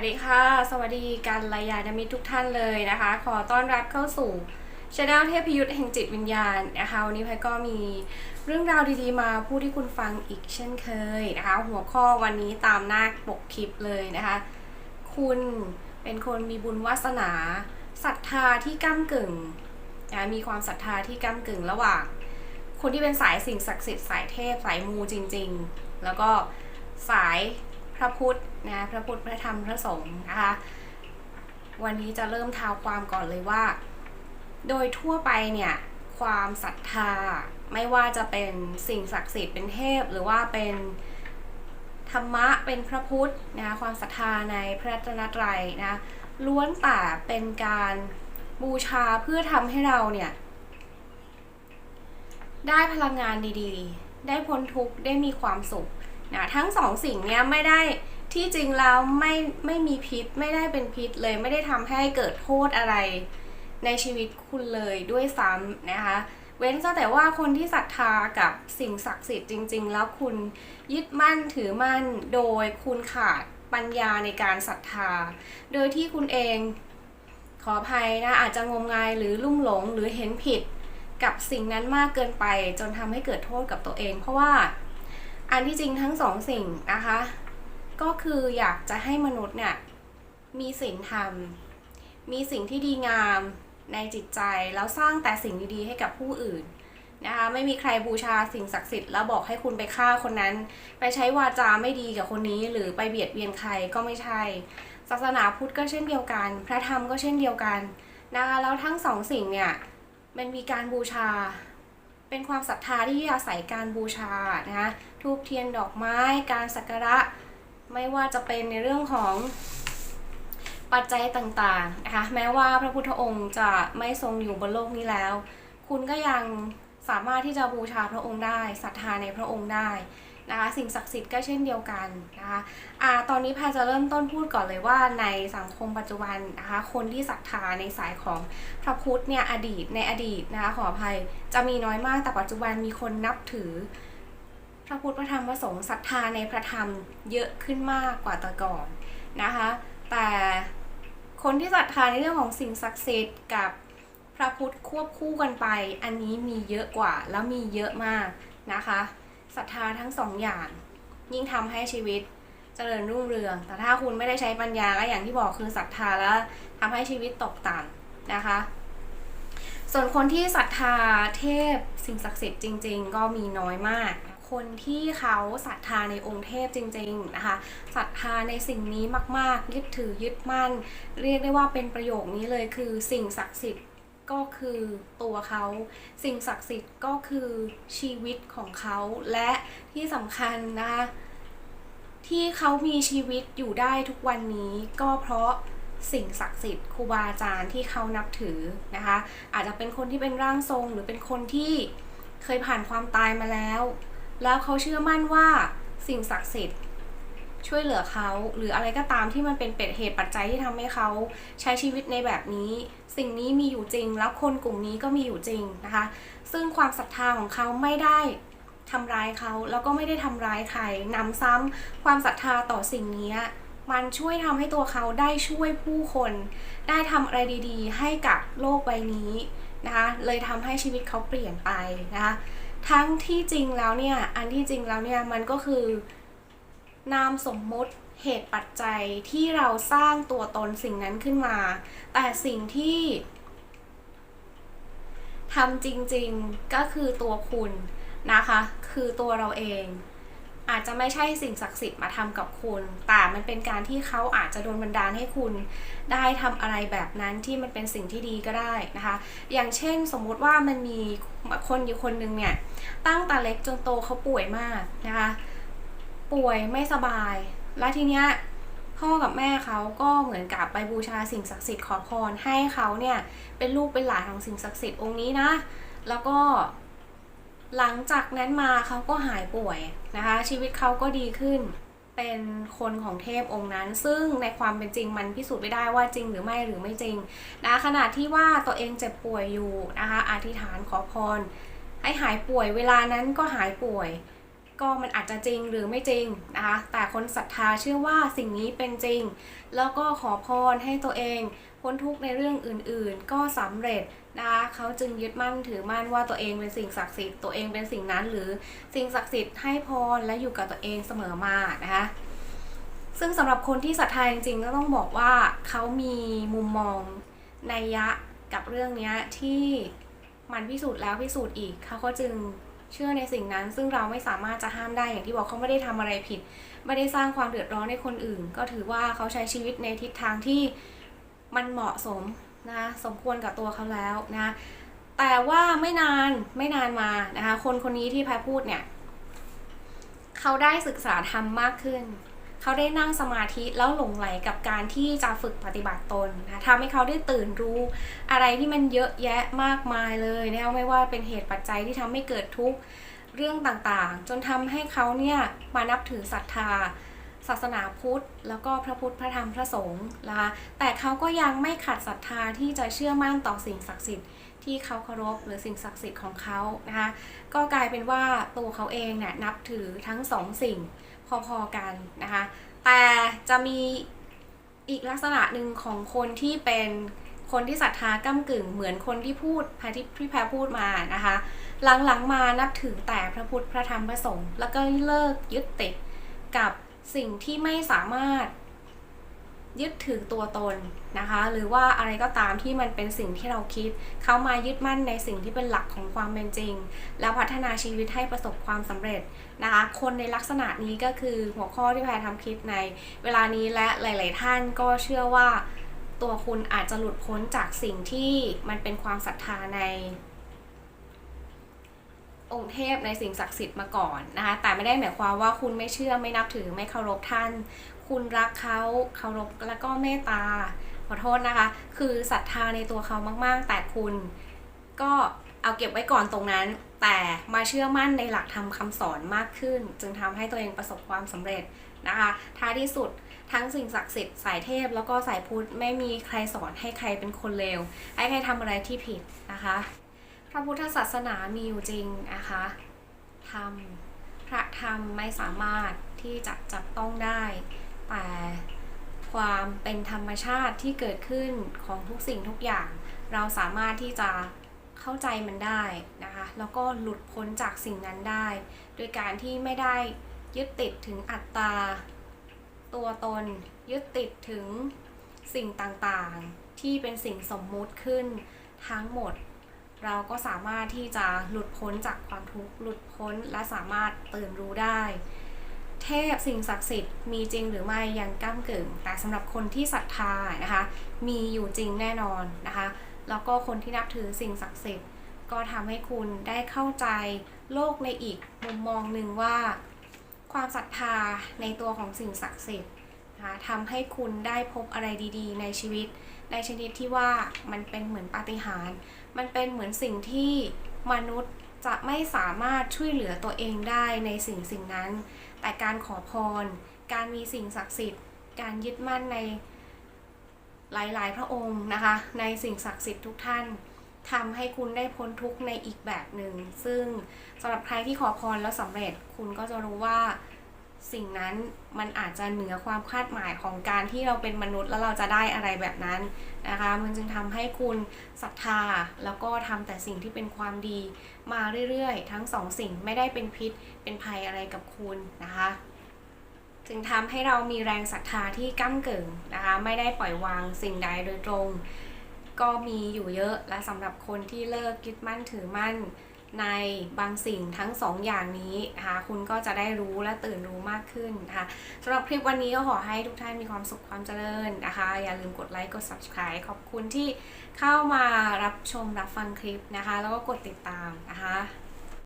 วัสดีค่ะ สวัสดีการรายานมิตรทุกท่านเลยนะคะ ขอต้อนรับเข้าสู่ช anel เทพยุทธแห่งจิตวิญญาณนะคะวันนี้แพทก็มีเรื่องราวดีๆมาพูดให้คุณฟังอีกเช่นเคยนะคะ หัวข้อวันนี้ตามหน้าปกคลิปเลยนะคะ คุณเป็นคนมีบุญวาสนาศรัทธาที่ก้ากึ่งนะมีความศรัทธาที่ก้ากึ่งระหว่างคนที่เป็นสายสิ่งศักดิ์สิทธิ์สายเทพสายมูจริง ๆ แล้วก็สาย พระพุทธนะพระพุทธพระธรรมพระสงฆ์นะคะวันนี้จะเริ่มท้าวความก่อนเลยว่า โดยทั่วไปเนี่ยความศรัทธาไม่ว่าจะเป็นสิ่งศักดิ์สิทธิ์เป็นเทพ หรือว่าเป็นธรรมะเป็นพระพุทธนะคะความศรัทธาในพระรัตนตรัยนะล้วนแต่เป็นการบูชาเพื่อทำให้เราเนี่ย ได้พลังงานดีๆ ได้พ้นทุกข์ได้มีความสุข นะทั้งสองสิ่งเนี้ยไม่ได้ที่จริงแล้วไม่ไม่มีพิษไม่ได้เป็นพิษเลยไม่ได้ทำให้เกิดโทษอะไรในชีวิตคุณเลยด้วยซ้ำนะคะเว้นแต่ว่าคนที่ศรัทธากับสิ่งศักดิ์สิทธิ์จริง ๆ แล้วคุณยึดมั่นถือมั่นโดยคุณขาดปัญญาในการศรัทธา โดยที่คุณเองขออภัยนะอาจจะงมงายหรือลุ่มหลงหรือเห็นผิดกับสิ่งนั้นมากเกินไปจนทำให้เกิดโทษกับตัวเอง เพราะว่า อันที่จริงทั้งสองสิ่งนะคะ ก็คืออยากจะให้มนุษย์เนี่ยมีศีลธรรม มีสิ่งที่ดีงามในจิตใจ แล้วสร้างแต่สิ่งดีๆให้กับผู้อื่นนะคะไม่มีใครบูชาสิ่งศักดิ์สิทธิ์แล้วบอกให้คุณไปฆ่าคนนั้น ไปใช้วาจาไม่ดีกับคนนี้ หรือไปเบียดเบียนใครก็ไม่ใช่ ศาสนาพุทธก็เช่นเดียวกัน พระธรรมก็เช่นเดียวกันนะคะแล้วทั้งสองสิ่งเนี่ยมันมีการบูชา เป็นความศรัทธาที่อาศัยการบูชานะคะทูบเทียนดอกไม้ การสักการะ ไม่ว่าจะเป็นในเรื่องของปัจจัยต่างๆนะคะแม้ว่าพระพุทธองค์จะไม่ทรงอยู่บนโลกนี้แล้ว คุณก็ยังสามารถที่จะบูชาพระองค์ได้ศรัทธาในพระองค์ได้ นะคะสิ่งศักดิ์สิทธิ์ก็เช่นเดียวกันนะคะอ่าตอนนี้แพรจะเริ่มต้นพูดก่อนเลยว่าในสังคมปัจจุบันนะคะคนที่ศรัทธาในสายของพระพุทธเนี่ยอดีตในอดีตนะคะขออภัยจะมีน้อยมากแต่ปัจจุบันมีคนนับถือพระพุทธพระธรรมพระสงฆ์ศรัทธาในพระธรรมเยอะขึ้นมากกว่าแต่ก่อนนะคะแต่คนที่ศรัทธาในเรื่องของสิ่งศักดิ์สิทธิ์กับพระพุทธควบคู่กันไป อันนี้มีเยอะกว่าแล้วมีเยอะมากนะคะ ศรัทธาทั้งสองอย่าง ยิ่งทำให้ชีวิตเจริญรุ่งเรือง แต่ถ้าคุณไม่ได้ใช้ปัญญาก็อย่างที่บอกคือศรัทธาแล้วทำให้ชีวิตตกต่ำนะคะ ส่วนคนที่ศรัทธาเทพสิ่งศักดิ์สิทธิ์จริง ๆ ก็มีน้อยมาก คนที่เขาศรัทธาในองค์เทพจริง ๆนะคะศรัทธาในสิ่งนี้มากๆยึดถือยึดมั่น เรียกได้ว่าเป็นประโยคนี้เลยคือสิ่งศักดิ์สิทธิ์ ก็คือตัวเขาสิ่งศักดิ์สิทธิ์ก็คือชีวิตของเขาและที่สำคัญนะคะที่เขามีชีวิตอยู่ได้ทุกวันนี้ก็เพราะสิ่งศักดิ์สิทธิ์ครูบาอาจารย์ที่เขานับถือนะคะ อาจจะเป็นคนที่เป็นร่างทรง หรือเป็นคนที่เคยผ่านความตายมาแล้ว แล้วเขาเชื่อมั่นว่าสิ่งศักดิ์สิทธิ์ ช่วยเหลือเขา หรืออะไรก็ตามที่มันเป็นเป็นเหตุปัจจัยที่ทำให้เขาใช้ชีวิตในแบบนี้ สิ่งนี้มีอยู่จริง แล้วคนกลุ่มนี้ก็มีอยู่จริงนะคะ ซึ่งความศรัทธาของเขาไม่ได้ทำร้ายเขาแล้วก็ไม่ได้ทำร้ายใครนำซ้ำความศรัทธาต่อสิ่งนี้มันช่วยทำให้ตัวเขาได้ช่วยผู้คน ได้ทำอะไรดีๆ ให้กับโลกใบนี้นะคะ เลยทำให้ชีวิตเขาเปลี่ยนไปนะคะ ทั้งที่จริงแล้วเนี่ย อันที่จริงแล้วเนี่ย มันก็คือ นามสมมุติเหตุปัจจัยที่เราสร้างตัวตนสิ่งนั้นขึ้นมา แต่สิ่งที่ทำจริงๆก็คือตัวคุณนะคะ คือตัวเราเอง อาจจะไม่ใช่สิ่งศักดิ์สิทธิ์มาทำกับคุณ แต่มันเป็นการที่เขาอาจจะโดนบันดาลให้คุณ ได้ทำอะไรแบบนั้นที่มันเป็นสิ่งที่ดีก็ได้นะคะ อย่างเช่นสมมุติว่ามันมีคนอยู่คนหนึ่งเนี่ย ตั้งแต่เล็กจนโตเขาป่วยมากนะคะ ป่วยไม่สบาย แล้วทีเนี้ยพ่อกับแม่เขาก็เหมือนกับไปบูชาสิ่งศักดิ์สิทธิ์ขอพรให้เขาเนี่ยเป็นลูกเป็นหลานของสิ่งศักดิ์สิทธิ์องค์นี้นะ แล้วก็หลังจากนั้นมาเขาก็หายป่วยนะคะ ชีวิตเขาก็ดีขึ้นเป็นคนของเทพองค์นั้น ซึ่งในความเป็นจริงมันพิสูจน์ไม่ได้ว่าจริงหรือไม่หรือไม่จริงนะขณะที่ว่าตัวเองเจ็บป่วยอยู่นะคะอธิษฐานขอพรให้หายป่วยเวลานั้นก็หายป่วย ก็มันอาจจะจริงหรือไม่จริงนะคะ แต่คนศรัทธาเชื่อว่าสิ่งนี้เป็นจริง แล้วก็ขอพรให้ตัวเองพ้นทุกข์ในเรื่องอื่นๆ ก็สำเร็จนะคะเขาจึงยึดมั่นถือมั่นว่าตัวเองเป็นสิ่งศักดิ์สิทธิ์ตัวเองเป็นสิ่งนั้นหรือสิ่งศักดิ์สิทธิ์ให้พรและอยู่กับตัวเองเสมอมานะคะซึ่งสำหรับคนที่ศรัทธาจริงๆก็ต้องบอกว่าเขามีมุมมองในยะกับเรื่องนี้ที่มันพิสูจน์แล้วพิสูจน์อีกเขาก็จึง เชื่อในสิ่งนั้น ซึ่งเราไม่สามารถจะห้ามได้อย่างที่บอกเขาไม่ได้ทำอะไรผิด ไม่ได้สร้างความเดือดร้อนให้คนอื่น ก็ถือว่าเขาใช้ชีวิตในทิศทางที่มันเหมาะสมนะสมควรกับตัวเขาแล้วนะแต่ว่าไม่นานไม่นานมานะคะคนคนนี้ที่พายพูดเนี่ยเขาได้ศึกษาธรรมมากขึ้น เขาได้นั่งสมาธิแล้วหลงไหลกับการที่จะฝึกปฏิบัติตนนะทำให้เขาได้ตื่นรู้อะไรที่มันเยอะแยะมากมายเลยนะไม่ว่าเป็นเหตุปัจจัยที่ทำให้เกิดทุกข์เรื่องต่างๆ จนทำให้เขาเนี่ยมานับถือศรัทธา ศาสนาพุทธ แล้วก็พระพุทธพระธรรมพระสงฆ์นะคะแต่เขาก็ยังไม่ขัดศรัทธาที่จะเชื่อมั่นต่อสิ่งศักดิ์สิทธิ์ที่เขาเคารพหรือสิ่งศักดิ์สิทธิ์ของเขานะคะก็กลายเป็นว่าตัวเขาเองเนี่ยนับถือทั้งสองสิ่งพอๆกันนะคะแต่จะมีอีกลักษณะหนึ่งของคนที่เป็นคนที่ศรัทธาก้ากึ่งเหมือนคนที่พูดพรที่พี่แพรพูดมานะคะ หลังๆมานับถือแต่พระพุทธพระธรรมพระสงฆ์แล้วก็เลิกยึดติดกับ สิ่งที่ไม่สามารถยึดถือตัวตนนะคะ หรือว่าอะไรก็ตามที่มันเป็นสิ่งที่เราคิด เขามายึดมั่นในสิ่งที่เป็นหลักของความเป็นจริง แล้วพัฒนาชีวิตให้ประสบความสำเร็จนะคะ คนในลักษณะนี้ก็คือหัวข้อที่แพรทำคลิปใน เวลานี้และหลาย ๆ ท่านก็เชื่อว่าตัวคุณอาจจะหลุดพ้นจากสิ่งที่มันเป็นความศรัทธาใน องค์เทพในสิ่งศักดิ์สิทธิ์มาก่อนนะคะ แต่ไม่ได้หมายความว่าคุณไม่เชื่อไม่นับถือไม่เคารพท่าน คุณรักเขาเคารพแล้วก็เมตตาขอโทษนะคะ คือศรัทธาในตัวเขามาก ๆ แต่คุณก็เอาเก็บไว้ก่อนตรงนั้น แต่มาเชื่อมั่นในหลักธรรมคำสอนมากขึ้น จึงทำให้ตัวเองประสบความสำเร็จนะคะท้ายที่สุดทั้งสิ่งศักดิ์สิทธิ์สายเทพแล้วก็สายพุทธไม่มีใครสอนให้ใครเป็นคนเลวให้ใครทำอะไรที่ผิดนะคะ พระพุทธศาสนามีอยู่จริงนะคะธรรมพระธรรมไม่สามารถที่จะจับต้องได้ แต่ความเป็นธรรมชาติที่เกิดขึ้นของทุกสิ่งทุกอย่าง เราสามารถที่จะเข้าใจมันได้นะคะแล้วก็หลุดพ้นจากสิ่งนั้นได้ โดยการที่ไม่ได้ยึดติดถึงอัตตา ตัวตนยึดติดถึงสิ่งต่างๆ ที่เป็นสิ่งสมมุติขึ้นทั้งหมด เราก็สามารถที่จะหลุดพ้นจากความทุกข์หลุดพ้นและสามารถตื่นรู้ได้ เทพสิ่งศักดิ์สิทธิ์มีจริงหรือไม่ยังก้ากึ่ง แต่สำหรับคนที่ศรัทธานะคะมีอยู่จริงแน่นอนนะคะแล้วก็คนที่นับถือสิ่งศักดิ์สิทธิ์ก็ทำให้คุณได้เข้าใจโลกในอีกมุมมองหนึ่งว่า ความศรัทธาในตัวของสิ่งศักดิ์สิทธิ์ นะคะทำให้คุณได้พบอะไรดีๆ ในชีวิต ในชนิดที่ว่ามันเป็นเหมือนปาฏิหาริย์มันเป็นเหมือนสิ่งที่มนุษย์จะไม่สามารถช่วยเหลือตัวเองได้ในสิ่งสิ่งนั้น แต่การขอพร การมีสิ่งศักดิ์สิทธิ์ การยึดมั่นในหลายๆ พระองค์นะคะ ในสิ่งศักดิ์สิทธิ์ทุกท่านทำให้คุณได้พ้นทุกข์ในอีกแบบหนึ่ง ซึ่งสำหรับใครที่ขอพรแล้วสำเร็จ คุณก็จะรู้ว่า สิ่งนั้นมันอาจจะเหนือความคาดหมายของการที่เราเป็นมนุษย์แล้วเราจะได้อะไรแบบนั้นนะคะ มันจึงทำให้คุณศรัทธาแล้วก็ทำแต่สิ่งที่เป็นความดีมาเรื่อยๆ ทั้งสองสิ่งไม่ได้เป็นพิษเป็นภัยอะไรกับคุณนะคะจึงทำให้เรามีแรงศรัทธาที่ก้ากึ่งนะคะไม่ได้ปล่อยวางสิ่งใดโดยตรง ก็มีอยู่เยอะและสำหรับคนที่เลิกยึดมั่นถือมั่น ในบางสิ่งทั้งสองอย่างนี้นะคะคุณก็จะได้รู้และตื่นรู้มากขึ้นนะคะสำหรับคลิปวันนี้ก็ขอให้ทุกท่านมีความสุขความเจริญนะคะ อย่าลืมกดไลค์กด subscribe ขอบคุณที่เข้ามารับชมรับฟังคลิปนะคะ แล้วก็กดติดตามนะคะ